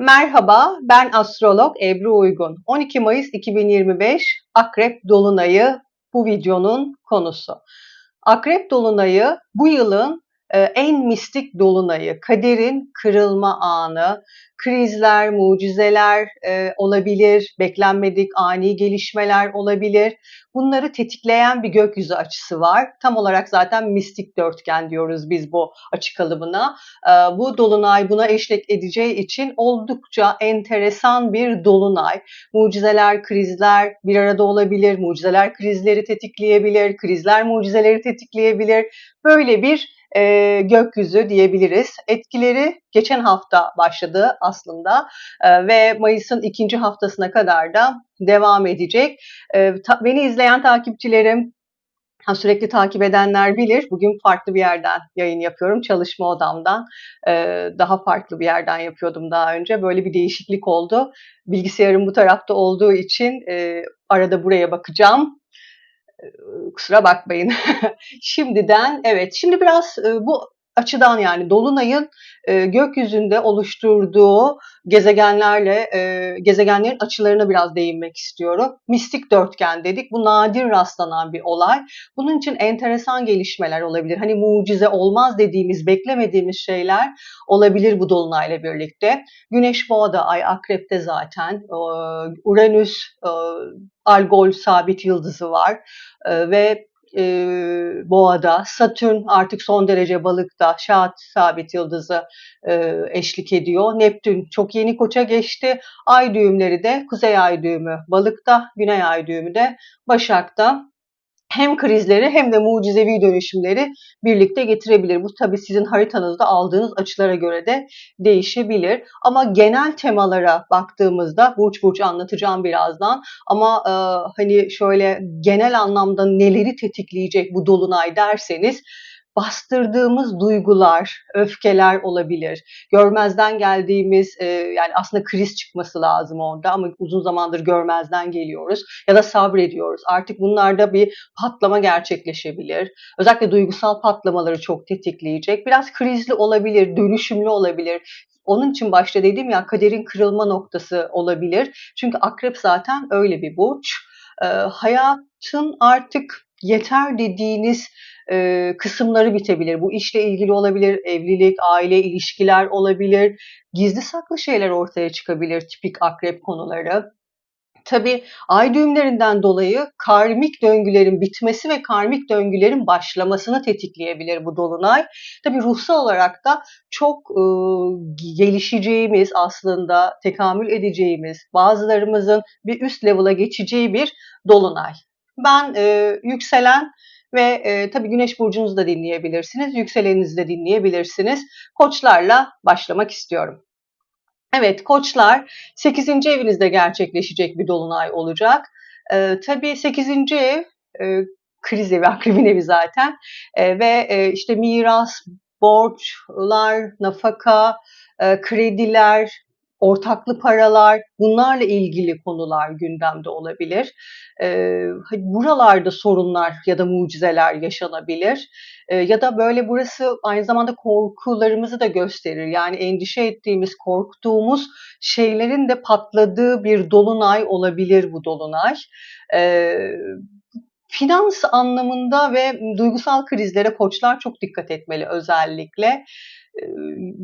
Merhaba, ben astrolog Ebru Uygun. 12 Mayıs 2025 Akrep Dolunayı bu videonun konusu. Akrep Dolunayı bu yılın en mistik dolunayı, kaderin kırılma anı, krizler, mucizeler e, olabilir, beklenmedik ani gelişmeler olabilir. Bunları tetikleyen bir gökyüzü açısı var. Tam olarak zaten mistik dörtgen diyoruz biz bu açı kalıbına. E, bu dolunay buna eşlik edeceği için oldukça enteresan bir dolunay. Mucizeler, krizler bir arada olabilir. Mucizeler krizleri tetikleyebilir. Krizler mucizeleri tetikleyebilir. Böyle bir e, gökyüzü diyebiliriz. Etkileri geçen hafta başladı aslında e, ve Mayıs'ın ikinci haftasına kadar da devam edecek. E, ta, beni izleyen takipçilerim Ha, sürekli takip edenler bilir. Bugün farklı bir yerden yayın yapıyorum. Çalışma odamdan. Ee, daha farklı bir yerden yapıyordum daha önce. Böyle bir değişiklik oldu. Bilgisayarım bu tarafta olduğu için e, arada buraya bakacağım kusura bakmayın. Şimdiden evet. Şimdi biraz bu açıdan yani Dolunay'ın e, gökyüzünde oluşturduğu gezegenlerle e, gezegenlerin açılarına biraz değinmek istiyorum. Mistik dörtgen dedik. Bu nadir rastlanan bir olay. Bunun için enteresan gelişmeler olabilir. Hani mucize olmaz dediğimiz, beklemediğimiz şeyler olabilir bu dolunayla birlikte. Güneş Boğa'da, Ay Akrep'te zaten. E, Uranüs, e, Algol sabit yıldızı var e, ve e, Boğa'da, Satürn artık son derece balıkta, Şahat sabit yıldızı e, eşlik ediyor. Neptün çok yeni koça geçti. Ay düğümleri de Kuzey Ay düğümü balıkta, Güney Ay düğümü de Başak'ta hem krizleri hem de mucizevi dönüşümleri birlikte getirebilir. Bu tabii sizin haritanızda aldığınız açılara göre de değişebilir. Ama genel temalara baktığımızda burç burç anlatacağım birazdan. Ama e, hani şöyle genel anlamda neleri tetikleyecek bu dolunay derseniz bastırdığımız duygular, öfkeler olabilir. Görmezden geldiğimiz e, yani aslında kriz çıkması lazım orada ama uzun zamandır görmezden geliyoruz ya da sabrediyoruz. Artık bunlarda bir patlama gerçekleşebilir. Özellikle duygusal patlamaları çok tetikleyecek. Biraz krizli olabilir, dönüşümlü olabilir. Onun için başta dediğim ya kaderin kırılma noktası olabilir. Çünkü akrep zaten öyle bir burç. E, hayatın artık yeter dediğiniz e, kısımları bitebilir. Bu işle ilgili olabilir, evlilik, aile, ilişkiler olabilir, gizli saklı şeyler ortaya çıkabilir, tipik akrep konuları. Tabi ay düğümlerinden dolayı karmik döngülerin bitmesi ve karmik döngülerin başlamasını tetikleyebilir bu dolunay. Tabi ruhsal olarak da çok e, gelişeceğimiz aslında tekamül edeceğimiz bazılarımızın bir üst level'a geçeceği bir dolunay. Ben e, yükselen ve e, tabii güneş burcunuzu da dinleyebilirsiniz, yükseleninizi de dinleyebilirsiniz. Koçlarla başlamak istiyorum. Evet koçlar 8. evinizde gerçekleşecek bir dolunay olacak. E, tabii 8. ev e, kriz evi, akrebin evi zaten e, ve e, işte miras, borçlar, nafaka, e, krediler, ortaklı paralar, bunlarla ilgili konular gündemde olabilir. Buralarda sorunlar ya da mucizeler yaşanabilir. Ya da böyle burası aynı zamanda korkularımızı da gösterir. Yani endişe ettiğimiz, korktuğumuz şeylerin de patladığı bir dolunay olabilir bu dolunay. Finans anlamında ve duygusal krizlere koçlar çok dikkat etmeli özellikle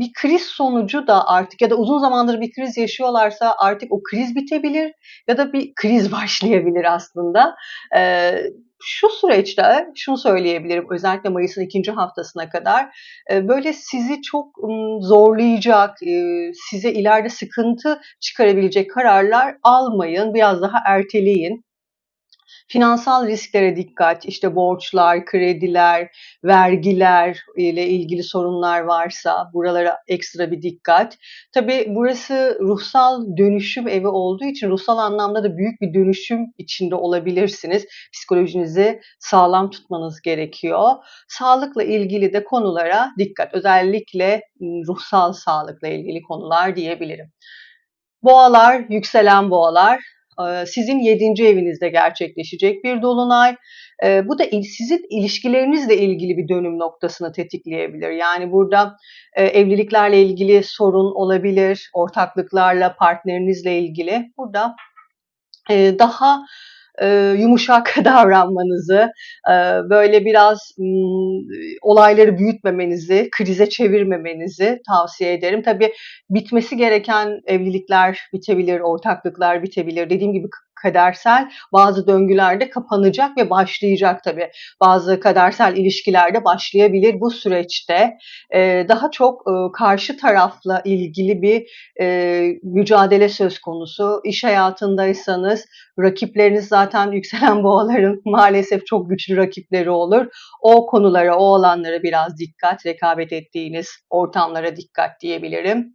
bir kriz sonucu da artık ya da uzun zamandır bir kriz yaşıyorlarsa artık o kriz bitebilir ya da bir kriz başlayabilir aslında. Şu süreçte şunu söyleyebilirim özellikle Mayıs'ın ikinci haftasına kadar böyle sizi çok zorlayacak, size ileride sıkıntı çıkarabilecek kararlar almayın, biraz daha erteleyin. Finansal risklere dikkat, işte borçlar, krediler, vergiler ile ilgili sorunlar varsa buralara ekstra bir dikkat. Tabii burası ruhsal dönüşüm evi olduğu için ruhsal anlamda da büyük bir dönüşüm içinde olabilirsiniz. Psikolojinizi sağlam tutmanız gerekiyor. Sağlıkla ilgili de konulara dikkat. Özellikle ruhsal sağlıkla ilgili konular diyebilirim. Boğalar, yükselen boğalar sizin 7. evinizde gerçekleşecek bir dolunay. E, bu da sizin ilişkilerinizle ilgili bir dönüm noktasını tetikleyebilir. Yani burada e, evliliklerle ilgili sorun olabilir, ortaklıklarla, partnerinizle ilgili. Burada daha e, yumuşak davranmanızı, e, böyle biraz m, olayları büyütmemenizi, krize çevirmemenizi tavsiye ederim. Tabii bitmesi gereken evlilikler bitebilir, ortaklıklar bitebilir. Dediğim gibi kadersel bazı döngülerde kapanacak ve başlayacak tabii. Bazı kadersel ilişkilerde başlayabilir bu süreçte. E, daha çok e, karşı tarafla ilgili bir e, mücadele söz konusu. İş hayatındaysanız rakipleriniz zaten yükselen boğaların maalesef çok güçlü rakipleri olur. O konulara, o alanlara biraz dikkat, rekabet ettiğiniz ortamlara dikkat diyebilirim.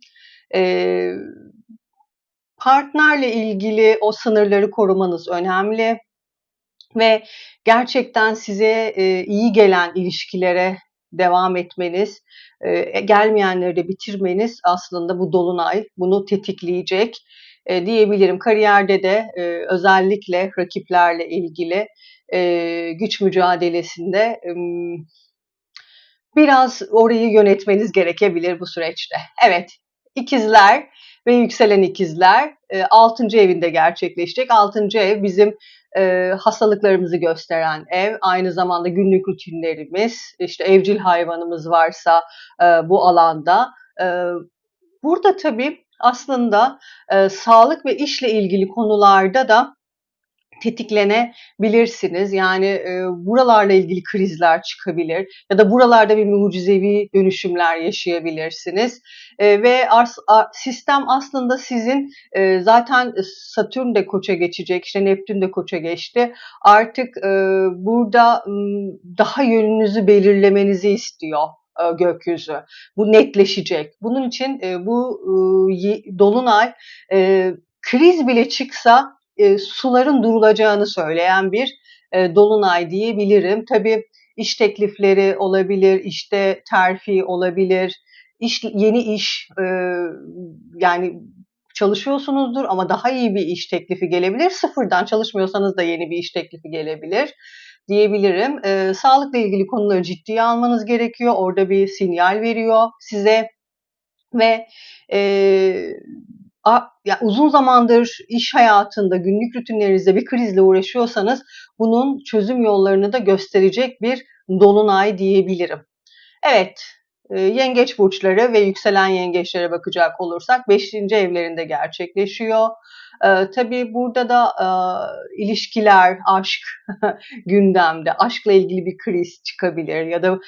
Ee, partnerle ilgili o sınırları korumanız önemli ve gerçekten size e, iyi gelen ilişkilere devam etmeniz, e, gelmeyenleri de bitirmeniz aslında bu dolunay bunu tetikleyecek e, diyebilirim. Kariyerde de e, özellikle rakiplerle ilgili e, güç mücadelesinde e, biraz orayı yönetmeniz gerekebilir bu süreçte. Evet, ikizler ve yükselen ikizler e, 6. evinde gerçekleşecek. 6. ev bizim e, hastalıklarımızı gösteren ev. Aynı zamanda günlük rutinlerimiz, işte evcil hayvanımız varsa e, bu alanda. E, burada tabii aslında e, sağlık ve işle ilgili konularda da tetiklenebilirsiniz. Yani e, buralarla ilgili krizler çıkabilir ya da buralarda bir mucizevi dönüşümler yaşayabilirsiniz. E, ve ars, a, sistem aslında sizin e, zaten Satürn de koça geçecek, işte Neptün de koça geçti. Artık e, burada daha yönünüzü belirlemenizi istiyor e, gökyüzü. Bu netleşecek. Bunun için e, bu e, dolunay kriz bile çıksa suların durulacağını söyleyen bir dolunay diyebilirim. Tabii iş teklifleri olabilir, işte terfi olabilir, iş, yeni iş yani çalışıyorsunuzdur ama daha iyi bir iş teklifi gelebilir. Sıfırdan çalışmıyorsanız da yeni bir iş teklifi gelebilir diyebilirim. E, sağlıkla ilgili konuları ciddiye almanız gerekiyor. Orada bir sinyal veriyor size ve e, a, ya uzun zamandır iş hayatında, günlük rutinlerinizde bir krizle uğraşıyorsanız bunun çözüm yollarını da gösterecek bir dolunay diyebilirim. Evet, e, yengeç burçları ve yükselen yengeçlere bakacak olursak 5. evlerinde gerçekleşiyor. E, tabii burada da e, ilişkiler, aşk gündemde. Aşkla ilgili bir kriz çıkabilir ya da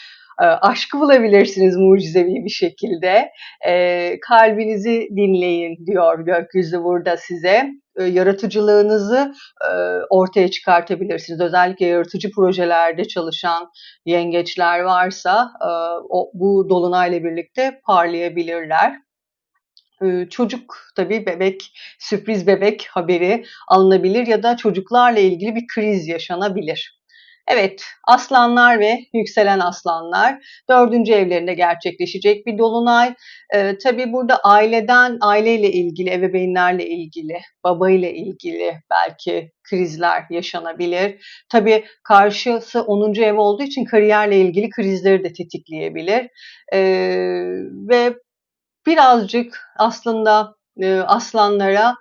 aşkı bulabilirsiniz mucizevi bir şekilde. E, kalbinizi dinleyin diyor gökyüzü burada size. E, yaratıcılığınızı e, ortaya çıkartabilirsiniz. Özellikle yaratıcı projelerde çalışan yengeçler varsa e, bu dolunayla birlikte parlayabilirler çocuk tabii bebek, sürpriz bebek haberi alınabilir ya da çocuklarla ilgili bir kriz yaşanabilir. Evet, aslanlar ve yükselen aslanlar dördüncü evlerinde gerçekleşecek bir dolunay. Ee, tabii burada aileden, aileyle ilgili, ebeveynlerle ilgili, babayla ilgili belki krizler yaşanabilir. Tabii karşısı 10. ev olduğu için kariyerle ilgili krizleri de tetikleyebilir. Ee, ve birazcık aslında e, aslanlara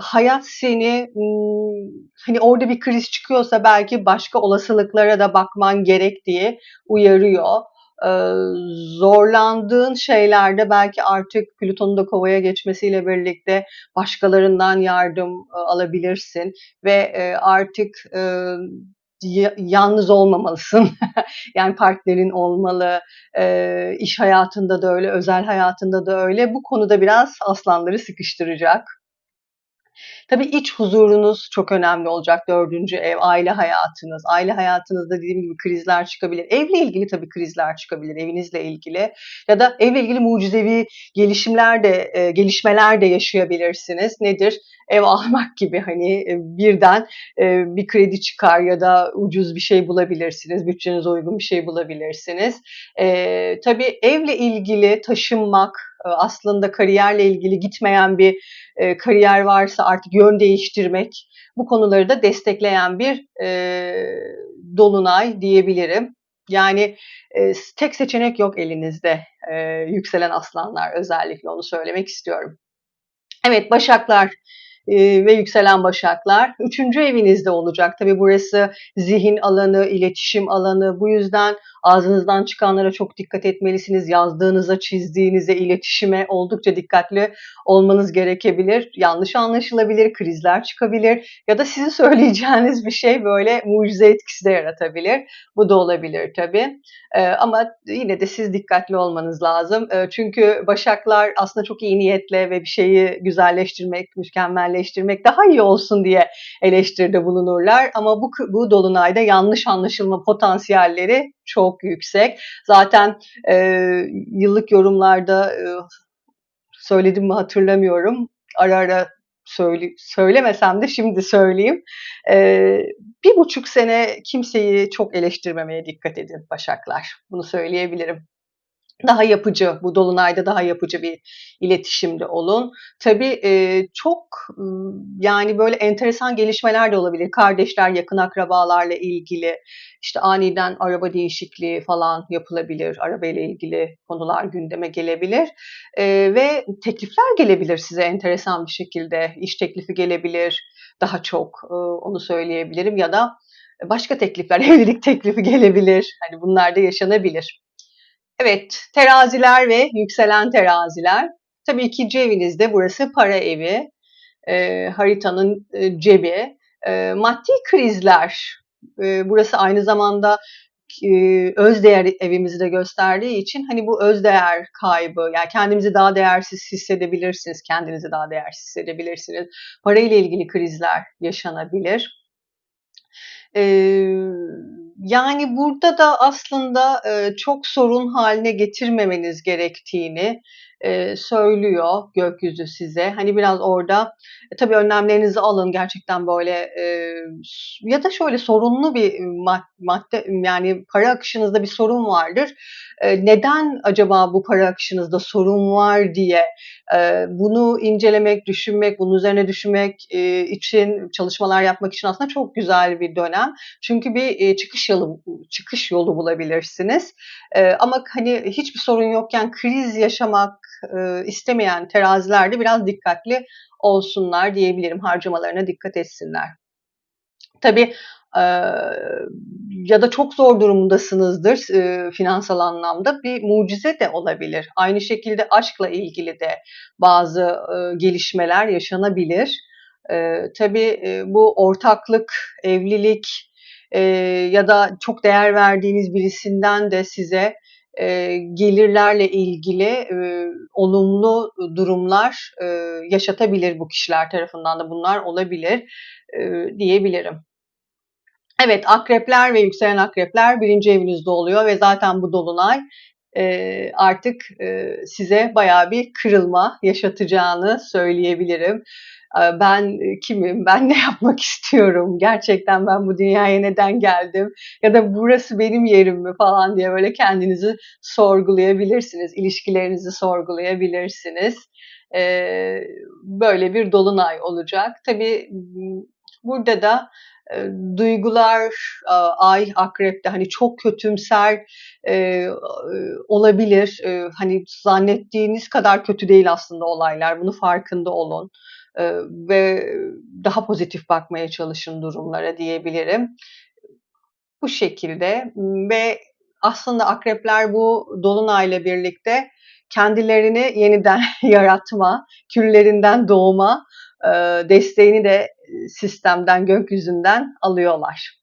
hayat seni hani orada bir kriz çıkıyorsa belki başka olasılıklara da bakman gerek diye uyarıyor. Zorlandığın şeylerde belki artık Plüton'un da kovaya geçmesiyle birlikte başkalarından yardım alabilirsin ve artık yalnız olmamalısın. yani partnerin olmalı, e, iş hayatında da öyle, özel hayatında da öyle. Bu konuda biraz aslanları sıkıştıracak. Tabii iç huzurunuz çok önemli olacak. Dördüncü ev, aile hayatınız. Aile hayatınızda dediğim gibi krizler çıkabilir. Evle ilgili tabii krizler çıkabilir, evinizle ilgili. Ya da evle ilgili mucizevi gelişimler de, e, gelişmeler de yaşayabilirsiniz. Nedir? Ev almak gibi hani e, birden e, bir kredi çıkar ya da ucuz bir şey bulabilirsiniz. Bütçenize uygun bir şey bulabilirsiniz. E, tabii evle ilgili taşınmak, aslında kariyerle ilgili gitmeyen bir e, kariyer varsa artık yön değiştirmek, bu konuları da destekleyen bir e, dolunay diyebilirim. Yani e, tek seçenek yok elinizde e, yükselen aslanlar özellikle onu söylemek istiyorum. Evet Başaklar ve yükselen başaklar. Üçüncü evinizde olacak. Tabi burası zihin alanı, iletişim alanı. Bu yüzden ağzınızdan çıkanlara çok dikkat etmelisiniz. Yazdığınıza, çizdiğinize, iletişime oldukça dikkatli olmanız gerekebilir. Yanlış anlaşılabilir, krizler çıkabilir ya da sizin söyleyeceğiniz bir şey böyle mucize etkisi de yaratabilir. Bu da olabilir tabii. Ama yine de siz dikkatli olmanız lazım. Çünkü başaklar aslında çok iyi niyetle ve bir şeyi güzelleştirmek, mükemmel eleştirmek daha iyi olsun diye eleştiride bulunurlar. Ama bu, bu dolunayda yanlış anlaşılma potansiyelleri çok yüksek. Zaten e, yıllık yorumlarda e, söyledim mi hatırlamıyorum. Ara ara söyle, söylemesem de şimdi söyleyeyim. Ee, bir buçuk sene kimseyi çok eleştirmemeye dikkat edin Başaklar. Bunu söyleyebilirim daha yapıcı, bu dolunayda daha yapıcı bir iletişimde olun. Tabii çok yani böyle enteresan gelişmeler de olabilir. Kardeşler, yakın akrabalarla ilgili işte aniden araba değişikliği falan yapılabilir. Araba ile ilgili konular gündeme gelebilir. Ve teklifler gelebilir size enteresan bir şekilde. İş teklifi gelebilir daha çok onu söyleyebilirim ya da başka teklifler, evlilik teklifi gelebilir. Hani bunlar da yaşanabilir. Evet, teraziler ve yükselen teraziler. Tabii ikinci evinizde burası para evi, e, haritanın e, cebi. E, maddi krizler, e, burası aynı zamanda e, öz değer evimizi de gösterdiği için hani bu öz değer kaybı yani kendimizi daha değersiz hissedebilirsiniz, kendinizi daha değersiz hissedebilirsiniz. Parayla ilgili krizler yaşanabilir. Ee, yani burada da aslında e, çok sorun haline getirmemeniz gerektiğini e, söylüyor gökyüzü size. Hani biraz orada e, tabii önlemlerinizi alın gerçekten böyle e, ya da şöyle sorunlu bir madde yani para akışınızda bir sorun vardır. E, neden acaba bu para akışınızda sorun var diye e, bunu incelemek, düşünmek, bunun üzerine düşünmek e, için çalışmalar yapmak için aslında çok güzel bir dönem. Çünkü bir e, çıkış yolu çıkış yolu bulabilirsiniz. E, ama hani hiçbir sorun yokken kriz yaşamak e, istemeyen teraziler de biraz dikkatli olsunlar diyebilirim. Harcamalarına dikkat etsinler. Tabii e, ya da çok zor durumdasınızdır e, finansal anlamda bir mucize de olabilir. Aynı şekilde aşkla ilgili de bazı e, gelişmeler yaşanabilir. E, tabii e, bu ortaklık, evlilik e, ya da çok değer verdiğiniz birisinden de size e, gelirlerle ilgili e, olumlu durumlar e, yaşatabilir bu kişiler tarafından da bunlar olabilir e, diyebilirim. Evet akrepler ve yükselen akrepler birinci evinizde oluyor ve zaten bu dolunay e, artık e, size baya bir kırılma yaşatacağını söyleyebilirim. Ee, ben kimim, ben ne yapmak istiyorum, gerçekten ben bu dünyaya neden geldim ya da burası benim yerim mi falan diye böyle kendinizi sorgulayabilirsiniz, ilişkilerinizi sorgulayabilirsiniz. Ee, böyle bir dolunay olacak. Tabii burada da e, duygular ay akrepte hani çok kötümser olabilir. hani zannettiğiniz kadar kötü değil aslında olaylar. Bunu farkında olun ve daha pozitif bakmaya çalışın durumlara diyebilirim. Bu şekilde ve aslında akrepler bu dolunayla birlikte kendilerini yeniden yaratma, küllerinden doğma desteğini de sistemden, gökyüzünden alıyorlar.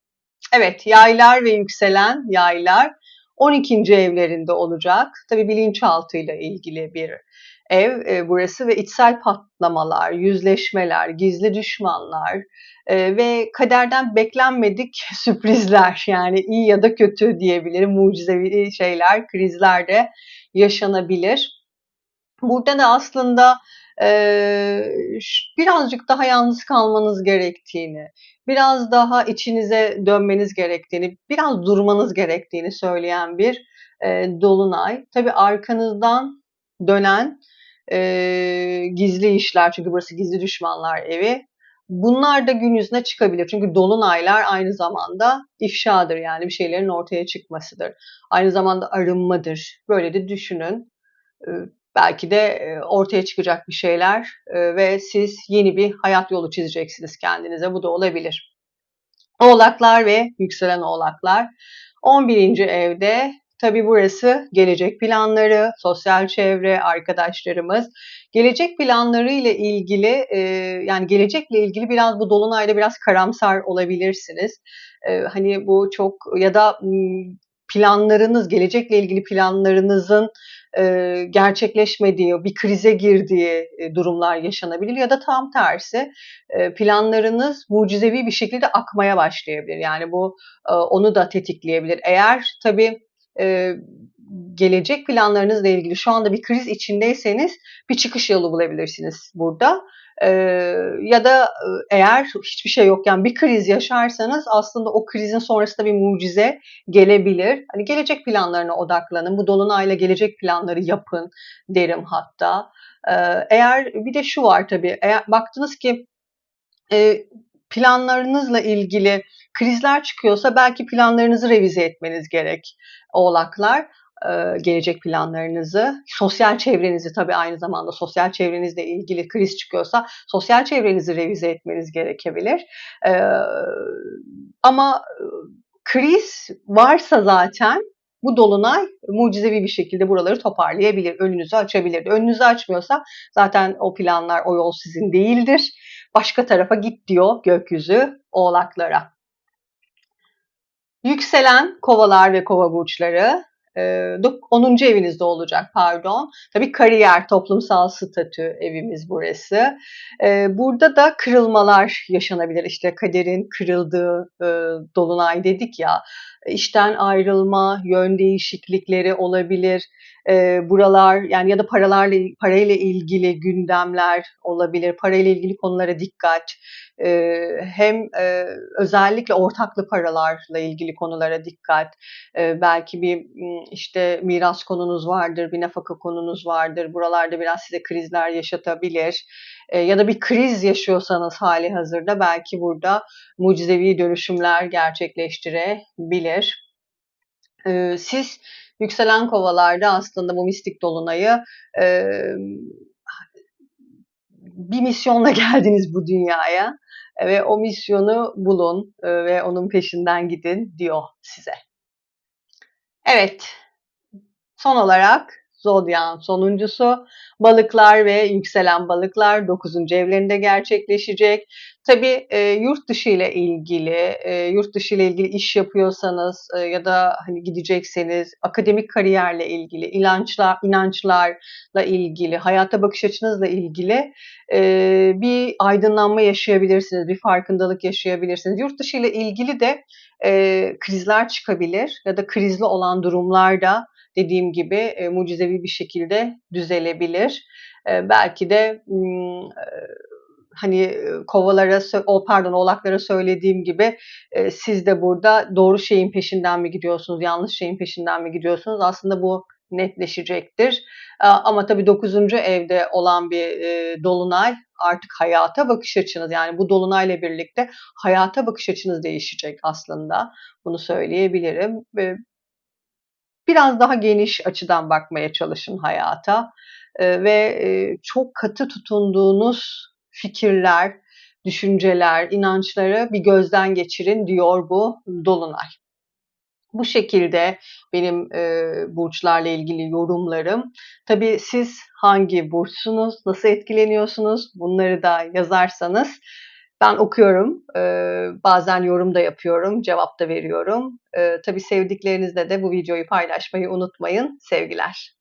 Evet, yaylar ve yükselen yaylar 12. evlerinde olacak. Tabii bilinçaltıyla ilgili bir ev e, burası ve içsel patlamalar, yüzleşmeler, gizli düşmanlar e, ve kaderden beklenmedik sürprizler yani iyi ya da kötü diyebilirim mucizevi şeyler, krizler de yaşanabilir. Burada da aslında birazcık daha yalnız kalmanız gerektiğini, biraz daha içinize dönmeniz gerektiğini, biraz durmanız gerektiğini söyleyen bir dolunay. Tabii arkanızdan dönen gizli işler çünkü burası gizli düşmanlar evi. Bunlar da gün yüzüne çıkabilir. Çünkü dolunaylar aynı zamanda ifşadır yani bir şeylerin ortaya çıkmasıdır. Aynı zamanda arınmadır. Böyle de düşünün. Belki de e, ortaya çıkacak bir şeyler e, ve siz yeni bir hayat yolu çizeceksiniz kendinize. Bu da olabilir. Oğlaklar ve yükselen oğlaklar 11. evde Tabi burası gelecek planları, sosyal çevre, arkadaşlarımız. Gelecek planları ile ilgili e, yani gelecekle ilgili biraz bu dolunayda biraz karamsar olabilirsiniz. Hani bu çok ya da planlarınız, gelecekle ilgili planlarınızın e, gerçekleşmediği, bir krize girdiği durumlar yaşanabilir ya da tam tersi planlarınız mucizevi bir şekilde akmaya başlayabilir. Yani bu onu da tetikleyebilir. Eğer tabii gelecek planlarınızla ilgili şu anda bir kriz içindeyseniz bir çıkış yolu bulabilirsiniz burada. E, ya da eğer hiçbir şey yokken bir kriz yaşarsanız aslında o krizin sonrasında bir mucize gelebilir. Hani gelecek planlarına odaklanın. Bu dolunayla gelecek planları yapın derim hatta. E, eğer bir de şu var tabii. Eğer baktınız ki e, planlarınızla ilgili krizler çıkıyorsa belki planlarınızı revize etmeniz gerek oğlaklar gelecek planlarınızı, sosyal çevrenizi tabii aynı zamanda sosyal çevrenizle ilgili kriz çıkıyorsa sosyal çevrenizi revize etmeniz gerekebilir. Ama kriz varsa zaten bu dolunay mucizevi bir şekilde buraları toparlayabilir, önünüzü açabilir. Önünüzü açmıyorsa zaten o planlar, o yol sizin değildir. Başka tarafa git diyor gökyüzü oğlaklara. Yükselen kovalar ve kova burçları 10. evinizde olacak pardon. Tabii kariyer, toplumsal statü evimiz burası. Burada da kırılmalar yaşanabilir. İşte kaderin kırıldığı dolunay dedik ya. İşten ayrılma, yön değişiklikleri olabilir. Buralar yani ya da paralarla parayla ilgili gündemler olabilir. Parayla ilgili konulara dikkat. Hem özellikle ortaklı paralarla ilgili konulara dikkat. Belki bir işte miras konunuz vardır, bir nafaka konunuz vardır. Buralarda biraz size krizler yaşatabilir. Ya da bir kriz yaşıyorsanız hali hazırda belki burada mucizevi dönüşümler gerçekleştirebilir. Siz yükselen kovalarda aslında bu mistik dolunayı bir misyonla geldiniz bu dünyaya ve o misyonu bulun ve onun peşinden gidin diyor size. Evet, son olarak Zodyan sonuncusu balıklar ve yükselen balıklar 9. evlerinde gerçekleşecek. Tabii e, yurt dışı ile ilgili, e, yurt dışı ile ilgili iş yapıyorsanız e, ya da hani gidecekseniz, akademik kariyerle ilgili, inançlar, inançlarla ilgili, hayata bakış açınızla ilgili e, bir aydınlanma yaşayabilirsiniz, bir farkındalık yaşayabilirsiniz. Yurt dışı ile ilgili de e, krizler çıkabilir ya da krizli olan durumlarda dediğim gibi e, mucizevi bir şekilde düzelebilir. E, belki de e, hani kovalara o pardon oğlaklara söylediğim gibi e, siz de burada doğru şeyin peşinden mi gidiyorsunuz, yanlış şeyin peşinden mi gidiyorsunuz? Aslında bu netleşecektir. Ama tabii 9. evde olan bir e, dolunay artık hayata bakış açınız yani bu dolunayla birlikte hayata bakış açınız değişecek aslında. Bunu söyleyebilirim. Biraz daha geniş açıdan bakmaya çalışın hayata ve çok katı tutunduğunuz fikirler, düşünceler, inançları bir gözden geçirin diyor bu dolunay. Bu şekilde benim e, burçlarla ilgili yorumlarım. Tabii siz hangi burçsunuz, nasıl etkileniyorsunuz bunları da yazarsanız ben okuyorum. E, bazen yorum da yapıyorum, cevap da veriyorum. E, tabii sevdiklerinizle de bu videoyu paylaşmayı unutmayın. Sevgiler.